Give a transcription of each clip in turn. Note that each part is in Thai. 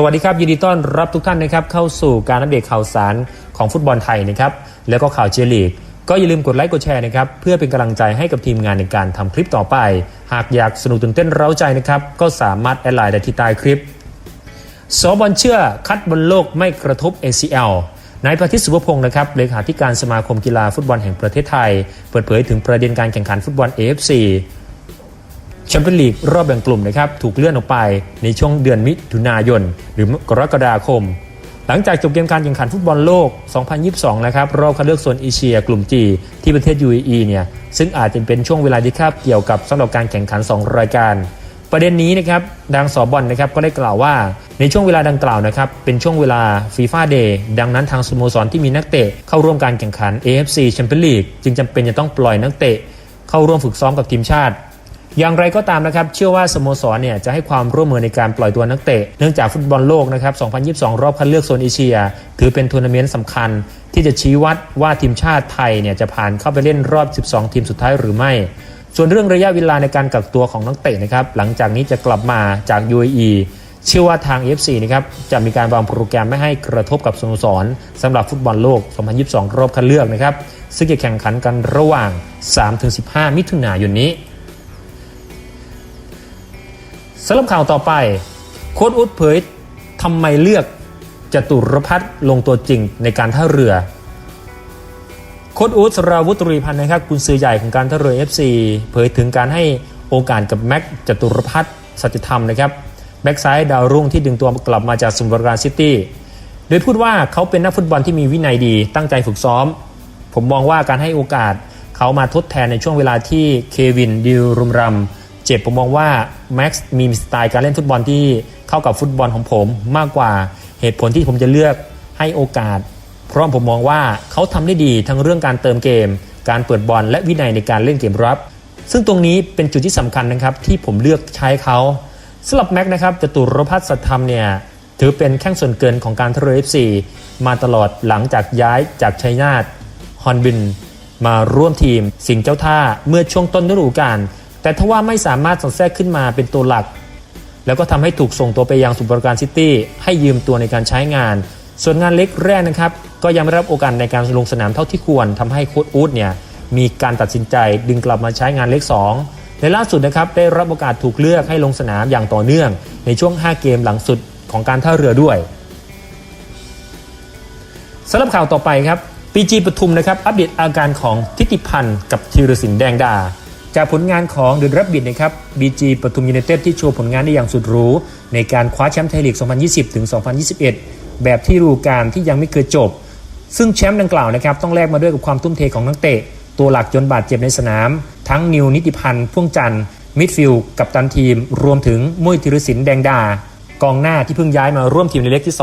สวัสดีครับยินดีต้อนรับทุกท่านนะครับเข้าสู่การอัปเดตข่าวสารของฟุตบอลไทยนะครับแล้วก็ข่าวเจลีก ก็อย่าลืมกดไลค์กดแชร์นะครับเพื่อเป็นกำลังใจให้กับทีมงานในการทำคลิปต่อไป หากอยากสนุกตื่นเต้นเร้าใจนะครับก็สามารถแอดไลน์ได้ที่ใต้คลิปสบอลเชื่อคัดบอลโลกไม่กระทบ ACL นายประทิตสุภพงศ์นะครับเลขาธิการสมาคมกีฬาฟุตบอลแห่งประเทศไทย เปิดเผยถึงประเด็นการแข่งขันฟุตบอล AFC แชมเปี้ยนลีกรอบแบ่งกลุ่มนะครับถูกเลื่อนออกไปในช่วงเดือนมิถุนายน หรือกรกฎาคม หลังจากจบเกมการแข่งขันฟุตบอลโลก 2022 นะครับรอบคัดเลือกโซนเอเชียกลุ่ม G ที่ประเทศ UAE เนี่ยซึ่งอาจจะเป็นช่วงเวลาที่คาบเกี่ยวกับสำหรับการแข่งขัน 2 รายการ ประเด็นนี้นะครับดังสอบอลนะครับก็ได้กล่าวว่าในช่วงเวลาดังกล่าวนะครับเป็นช่วงเวลาฟีฟ่าเดย์ดังนั้นทางสโมสรที่มีนักเตะเข้าร่วมการแข่งขัน AFC แชมเปี้ยนลีกจึงจำเป็นจะต้องปล่อยนักเตะเข้าร่วมฝึกซ้อมกับทีมชาติ อย่างไรก็ตามนะครับ เชื่อว่าสโมสรเนี่ยจะให้ความร่วมมือในการปล่อยตัวนักเตะ เนื่องจากฟุตบอลโลกนะครับ 2022 รอบคัดเลือกโซนเอเชีย ถือเป็นทัวร์นาเมนต์สำคัญ ที่จะชี้วัดว่าทีมชาติไทยเนี่ยจะผ่านเข้าไปเล่นรอบ 12 ทีมสุดท้ายหรือไม่ ส่วนเรื่องระยะเวลาในการกักตัวของนักเตะนะครับ หลังจากนี้จะกลับมาจาก UAE เชื่อว่าทาง FC นะครับจะมีการวางโปรแกรมไม่ให้กระทบกับสโมสรสำหรับฟุตบอลโลก 2022 รอบคัดเลือกนะครับซึ่งจะแข่งขันกันระหว่าง 3-15 มิถุนายนนี้ สำหรับข่าวต่อไป โค้ดอุดเผยทำไมเลือกจตุรพัฒน์ลงตัวจริงในการท่าเรือ โค้ดอุดสราวุตรีพันธ์นะครับกุนซือใหญ่ของการท่าเรือ FC เผยถึงการให้โอกาสกับแม็กจตุรพัฒน์สัจธรรมนะครับแบ็กซ้ายดาวรุ่งที่ดึงตัวกลับมาจากสมุทรปราการซิตี้โดยพูดว่าเขาเป็นนักฟุตบอลที่มีวินัยดีตั้งใจฝึกซ้อม ผมมองว่าการให้โอกาสเขามาทดแทนในช่วงเวลาที่เควินดิวรุมรัม เจ็บผมมองว่าแม็กซ์มีสไตล์การเล่นฟุตบอลที่เข้ากับฟุตบอลของผมมากกว่าเหตุผลที่ผมจะเลือกให้โอกาส เพราะผมมองว่าเขาทำได้ดีทั้งเรื่องการเติมเกม การเปิดบอลและวินัยในการเล่นเกมรับ ซึ่งตรงนี้เป็นจุดที่สำคัญนะครับที่ผมเลือกใช้เขาสำหรับแม็กนะครับจตุรพัฒน์สัตธรรมเนี่ยถือเป็นแข้งส่วนเกินของการทะเลเอฟซีมาตลอดหลังจากย้ายจากชัยนาทฮอนบิน มาร่วมทีมสิงห์เจ้าท่าเมื่อช่วงต้นฤดูกาล แต่ทว่าไม่สามารถสอดแทรกขึ้นมาเป็นตัวหลัก แล้วก็ทำให้ถูกส่งตัวไปยังสุพรรณการซิตี้ให้ยืมตัวในการใช้งาน ส่วนงานเล็กแรกนะครับ ก็ยังไม่รับโอกาสในการลงสนามเท่าที่ควรทำให้โค้ชอูดเนี่ยมีการตัดสินใจดึงกลับมาใช้งานเล็ก 2 ในล่าสุดนะครับได้รับโอกาสถูกเลือกให้ลงสนามอย่างต่อเนื่อง ในช่วง 5 เกมหลังสุดของการท่าเรือด้วยสำหรับข่าวต่อไปครับปีจีปทุมนะครับอัปเดตอาการของทิติพันธ์กับธีรศิลปแดงดา จากผลงานของเดอะรับบิดนะครับบีจีปทุมยูไนเต็ดที่โชว์ผลงานได้อย่างสุดหรูในการคว้าแชมป์ไทยลีก 2020 ถึง 2021 แบบที่ฤดูกาลที่ยังไม่เคยจบ ซึ่งแชมป์ดังกล่าวนะครับต้องแลกมาด้วยกับความทุ่มเทของนักเตะ ตัวหลักจนบาดเจ็บในสนาม ทั้งนิวนิติพันธ์พ่วงจันทร์มิดฟิลด์กับตันทีม รวมถึงมุ้ยธีรศิลป์แดงดากองหน้าที่เพิ่งย้ายมาร่วมทีมในเล็กที่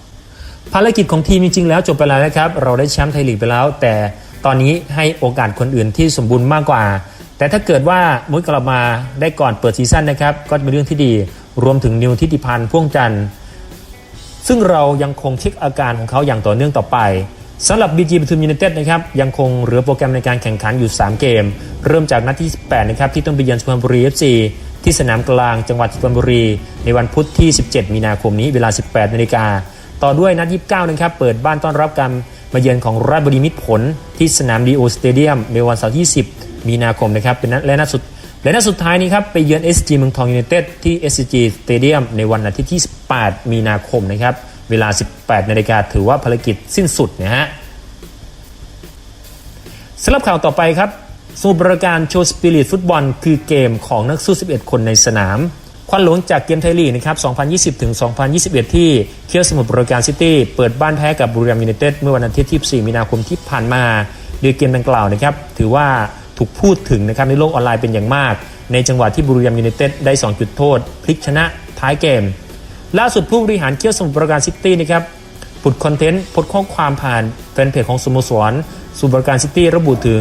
2 ภารกิจของทีมจริงๆแล้วจบไปแล้วนะครับ เราได้แชมป์ไทยลีกไปแล้ว แต่ตอนนี้ให้โอกาสคนอื่นที่สมบูรณ์มากกว่า แต่ถ้าเกิดว่ามุ้ยกลับมาได้ก่อนเปิดซีซั่นนะครับ ก็เป็นเรื่องที่ดี รวมถึงนิวทิติพันธ์พ่วงจันทร์ซึ่งเรายังคงเช็คอาการของเขาอย่างต่อเนื่องต่อไปสำหรับ BG ปทุมยูไนเต็ดนะครับยังคงเหลือโปรแกรมในการแข่งขันอยู่ 3 เกม เริ่มจากนัดที่18นะครับ ที่ต้องไปเยือนสุพรรณบุรี FC ที่สนามกลางจังหวัดสุพรรณบุรี ในวันพุธที่ 17 มีนาคมนี้เวลา 18นาฬิกาต่อด้วยนัด 29 นะครับ เปิดบ้านต้อนรับการมาเยือนของราชบุรีมิตรผล ที่สนามดีโอสเตเดียมในวันเสาร์ที่ 10 มีนาคมนะครับเป็นนัดและนัดสุดและนัดสุดท้ายนี้ครับไปเยือน SG เมืองทองยูไนเต็ดที่ SCG Stadium ในวันอาทิตย์ที่ 18 มีนาคมนะครับ เวลา 18 นาฬิกาถือว่าภารกิจสิ้นสุดนะฮะสำหรับข่าวต่อไปครับสมุทรปราการโชว์สปิริตฟุตบอล คือเกมของนักสู้ 11 คนในสนาม ควันหลงจากเกมไทยลีกนะครับ 2020 ถึง 2021 ที่เคียวสมุทรปราการซิตี้ เปิดบ้านแพ้กับบุรีรัมย์ยูไนเต็ดเมื่อวันอาทิตย์ที่ 4 มีนาคมที่ผ่านมาโดยเกมดังกล่าวนะครับ ถือว่า ถูกพูดถึงนะครับในโลกออนไลน์เป็นอย่างมาก ในจังหวะที่บุรีรัมย์ยูไนเต็ดได้ 2 จุดโทษ พลิกชนะท้ายเกม ล่าสุดผู้บริหารเคียวสมุทรปราการซิตี้นะครับผุดคอนเทนต์โพสต์ข้อความผ่านแฟนเพจของสโมสรสุบรการซิตี้ระบุถึง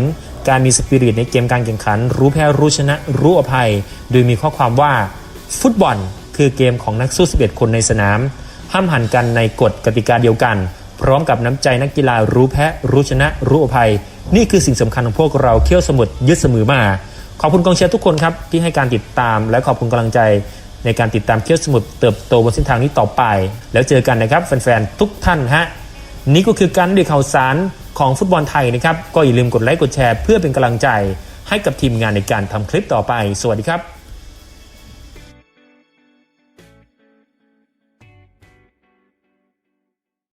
การมีสปิริตในเกมการแข่งขัน รู้แพ้รู้ชนะรู้อภัย โดยมีข้อความว่า ฟุตบอล คือเกมของนักสู้ 11 คนในสนาม ห้ามหันกันในกฎกติกาเดียวกัน พร้อมกับน้ำใจนักกีฬารู้แพ้ รู้ชนะ รู้อภัย นี่คือสิ่งสำคัญของพวกเราเคี่ยวสมุทรยึดเสมอมา ขอบคุณกองเชียร์ทุกคนครับที่ให้การติดตาม และขอบคุณกำลังใจ ในการติดตามเคี้ยวสมุทรเติบโตบนเส้นทางนี้ต่อไป แล้วเจอกันนะครับแฟนๆทุกท่านฮะนี่ก็คือการอัปเดตข่าวสารของฟุตบอลไทยนะครับก็อย่าลืมกดไลค์กดแชร์เพื่อเป็นกำลังใจ ให้กับทีมงานในการทำคลิปต่อไป สวัสดีครับ